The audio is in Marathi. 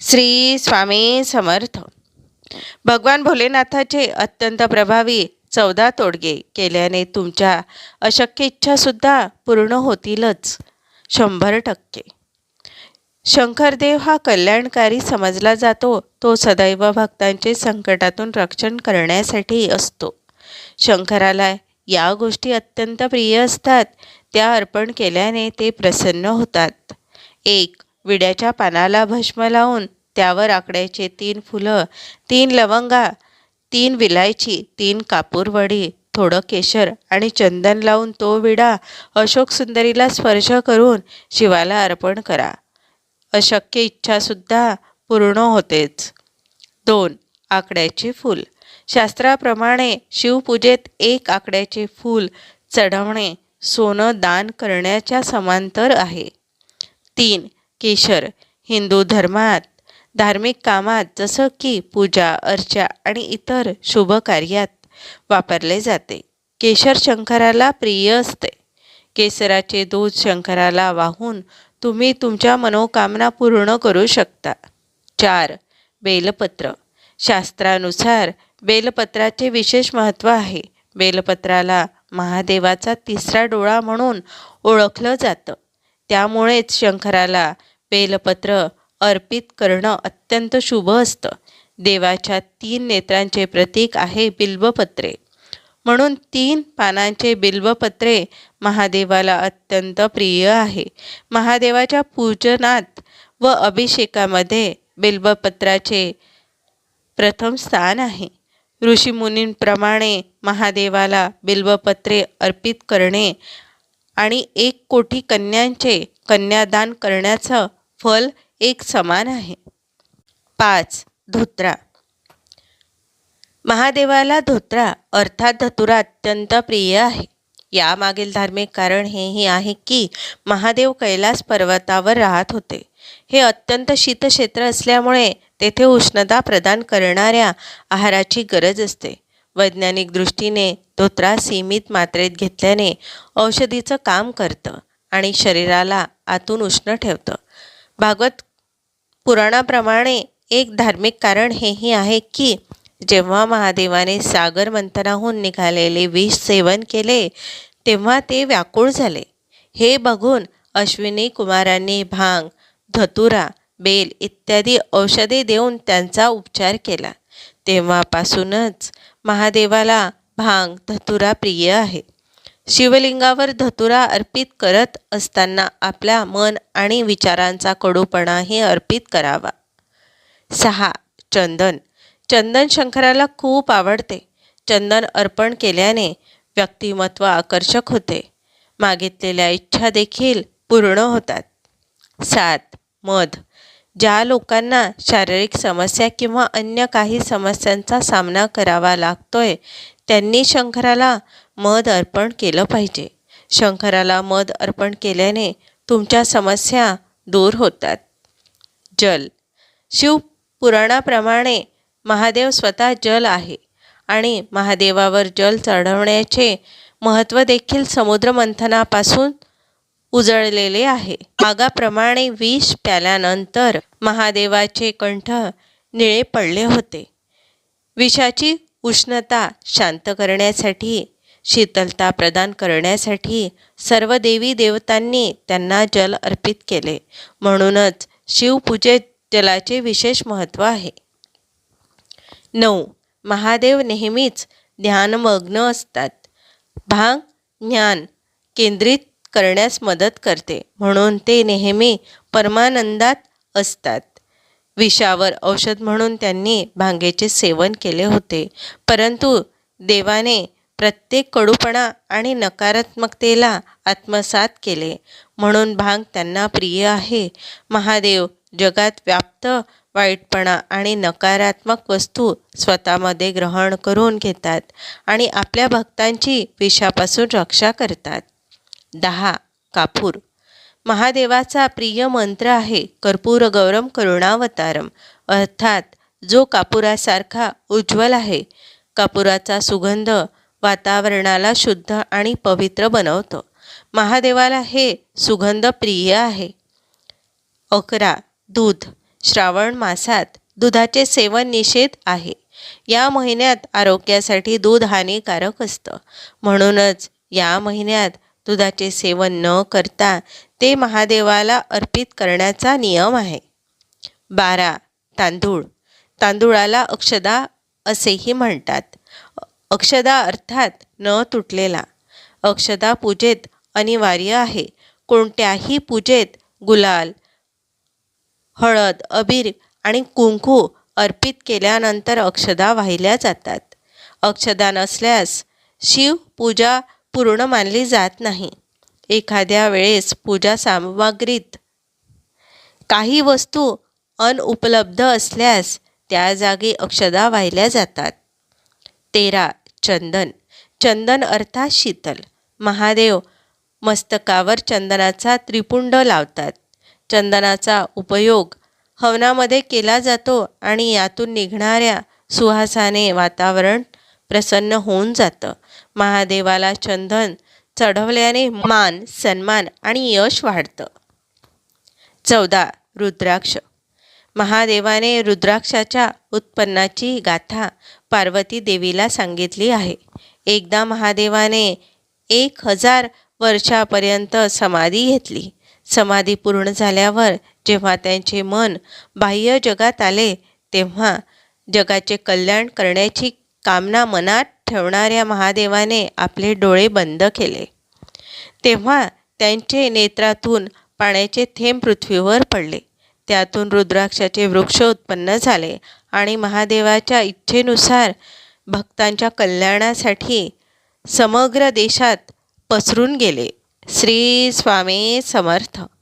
श्री स्वामी समर्थ. भगवान भोलेनाथाचे अत्यंत प्रभावी चौदा तोडगे केल्याने तुमच्या अशक्य इच्छासुद्धा पूर्ण होतीलच शंभर टक्के. शंकरदेव हा कल्याणकारी समजला जातो तो सदैव भक्तांचे संकटातून रक्षण करण्यासाठी असतो. शंकराला या गोष्टी अत्यंत प्रिय असतात त्या अर्पण केल्याने ते प्रसन्न होतात. एक विड्याच्या पानाला भस्म लावून त्यावर आकड्याचे तीन फुलं तीन लवंगा तीन विलायची तीन कापूरवडी थोडं केशर आणि चंदन लावून तो विडा अशोक सुंदरीला स्पर्श करून शिवाला अर्पण करा. अशक्य इच्छासुद्धा पूर्ण होतेच. दोन आकड्याचे फूल. शास्त्राप्रमाणे शिवपूजेत एक आकड्याचे फूल चढवणे सोनं दान करण्याच्या समांतर आहे. तीन केशर हिंदू धर्मात धार्मिक कामात जसं की पूजा अर्चा आणि इतर शुभ कार्यात वापरले जाते. केशर शंकराला प्रिय असते. केसराचे दूध शंकराला वाहून तुम्ही तुमच्या मनोकामना पूर्ण करू शकता. चार बेलपत्र. शास्त्रानुसार बेलपत्राचे विशेष महत्त्व आहे. बेलपत्राला महादेवाचा तिसरा डोळा म्हणून ओळखलं जातं. त्यामुळेच शंकराला बेलपत्र अर्पित करणं अत्यंत शुभ असतं. देवाच्या तीन नेत्रांचे प्रतीक आहे बिल्वपत्रे. म्हणून तीन पानांचे बिल्वपत्रे महादेवाला अत्यंत प्रिय आहे. महादेवाच्या पूजनात व अभिषेकामध्ये बिल्वपत्राचे प्रथम स्थान आहे. ऋषीमुनींप्रमाणे महादेवाला बिल्वपत्रे अर्पित करणे आणि एक कोटी कन्यांचे कन्यादान करण्याचं फल एक समान आहे. पाच धोत्रा. महादेवाला धोत्रा अर्थात धतुरा अत्यंत प्रिय आहे. यामागील धार्मिक कारण हेही आहे की महादेव कैलास पर्वतावर राहत होते. हे अत्यंत शीतक्षेत्र असल्यामुळे तेथे उष्णता प्रदान करणाऱ्या आहाराची गरज असते. वैज्ञानिक दृष्टीने धोत्रा सीमित मात्रेत घेतल्याने औषधीचं काम करतं आणि शरीराला आतून उष्ण ठेवतं. भागवत पुराणाप्रमाणे एक धार्मिक कारण हेही आहे की जेव्हा महादेवाने सागर मंथनाहून निघालेले विष सेवन केले तेव्हा ते व्याकुळ झाले. हे बघून अश्विनी कुमारांनी भांग धतुरा बेल इत्यादी औषधे देऊन त्यांचा उपचार केला. तेव्हापासूनच महादेवाला भांग धतुरा प्रिय आहे शिवलिंगावर धतुरा अर्पित करत असताना आपल्या मन आणि विचारांचा कडूपणाही अर्पित करावा. सहा. चंदन. चंदन शंकराला खूप आवडते. चंदन अर्पण केल्याने व्यक्तिमत्व आकर्षक होते. मागितलेल्या इच्छा देखील पूर्ण होतात. सात. मध. ज्या लोकांना शारीरिक समस्या किंवा अन्य काही समस्यांचा सामना करावा लागतोय त्यांनी शंकराला मध अर्पण केलं पाहिजे. शंकराला मध अर्पण केल्याने तुमच्या समस्या दूर होतात. जल. शिव पुराणाप्रमाणे महादेव स्वतः जल आहे आणि महादेवावर जल चढवण्याचे महत्त्व देखील समुद्रमंथनापासून उजळलेले आहे. मागाप्रमाणे विष प्याल्यानंतर महादेवाचे कंठ निळे पडले होते. विषाची उष्णता शांत करण्यासाठी शीतलता प्रदान करण्यासाठी सर्व देवी देवतांनी त्यांना जल अर्पित केले. म्हणूनच शिवपूजेत जलाचे विशेष महत्त्व आहे. नऊ. महादेव नेहमीच ध्यानमग्न असतात. भांग ज्ञान केंद्रित करण्यास मदत करते. म्हणून ते नेहमी परमानंदात असतात. विषावर औषध म्हणून त्यांनी भांगेचे सेवन केले होते. परंतु देवाने प्रत्येक कडूपणा आणि नकारात्मकतेला आत्मसात केले. म्हणून भांग त्यांना प्रिय आहे. महादेव जगात व्याप्त वाईटपणा आणि नकारात्मक वस्तू स्वतःमध्ये ग्रहण करून घेतात आणि आपल्या भक्तांची विषापासून रक्षा करतात. दहा कापूर. महादेवाचा प्रिय मंत्र आहे कर्पूर गौरम करुणावतारम. अर्थात जो कापुरासारखा उज्ज्वल आहे कापुराचा सुगंध वातावरणाला शुद्ध आणि पवित्र बनवतो. महादेवाला हे सुगंध प्रिय आहे. अकरा दूध. श्रावण मासात दुधाचे सेवन निषेध आहे. या महिन्यात आरोग्यासाठी दूध हानिकारक असतं. म्हणूनच या महिन्यात दुधाचे सेवन न करता ते महादेवाला अर्पित करण्याचा नियम आहे. बारा. तांदूळ. तांदूळाला अक्षदा असेही म्हणतात. अक्षदा अर्थात न तुटलेला. अक्षदा पूजेत अनिवार्य आहे. कोणत्याही पूजेत गुलाल हळद अबीर आणि कुंकू अर्पित केल्यानंतर अक्षदा वाहिल्या जातात. अक्षदा नसल्यास शिव पूजा पूर्ण मानली जात नाही. एखाद्या वेळेस पूजा सामग्रीत काही वस्तू अनुपलब्ध असल्यास त्या जागी अक्षदा वाहिल्या जातात. तेरा चंदन. चंदन अर्थात शीतल. महादेव मस्तकावर चंदनाचा त्रिपुंड लावतात. चंदनाचा उपयोग हवनामध्ये केला जातो आणि यातून निघणाऱ्या सुहासाने वातावरण प्रसन्न होऊन जातं. महादेवाला चंदन चढवल्याने मान सन्मान आणि यश वाढतं. चौदा रुद्राक्ष. महादेवाने रुद्राक्षाच्या उत्पन्नाची गाथा पार्वती देवीला सांगितली आहे. एकदा महादेवाने एक हजार वर्षापर्यंत समाधी घेतली. समाधी पूर्ण झाल्यावर जेव्हा त्यांचे मन बाह्य जगात आले तेव्हा जगाचे कल्याण करण्याची कामना मनात ठेवणाऱ्या महादेवाने आपले डोळे बंद केले. तेव्हा त्यांचे नेत्रातून पाण्याचे थेंब पृथ्वीवर पडले. त्यातून रुद्राक्षाचे वृक्ष उत्पन्न झाले आणि महादेवाच्या इच्छेनुसार भक्तांच्या कल्याणासाठी समग्र देशात पसरून गेले. श्री स्वामी समर्थ.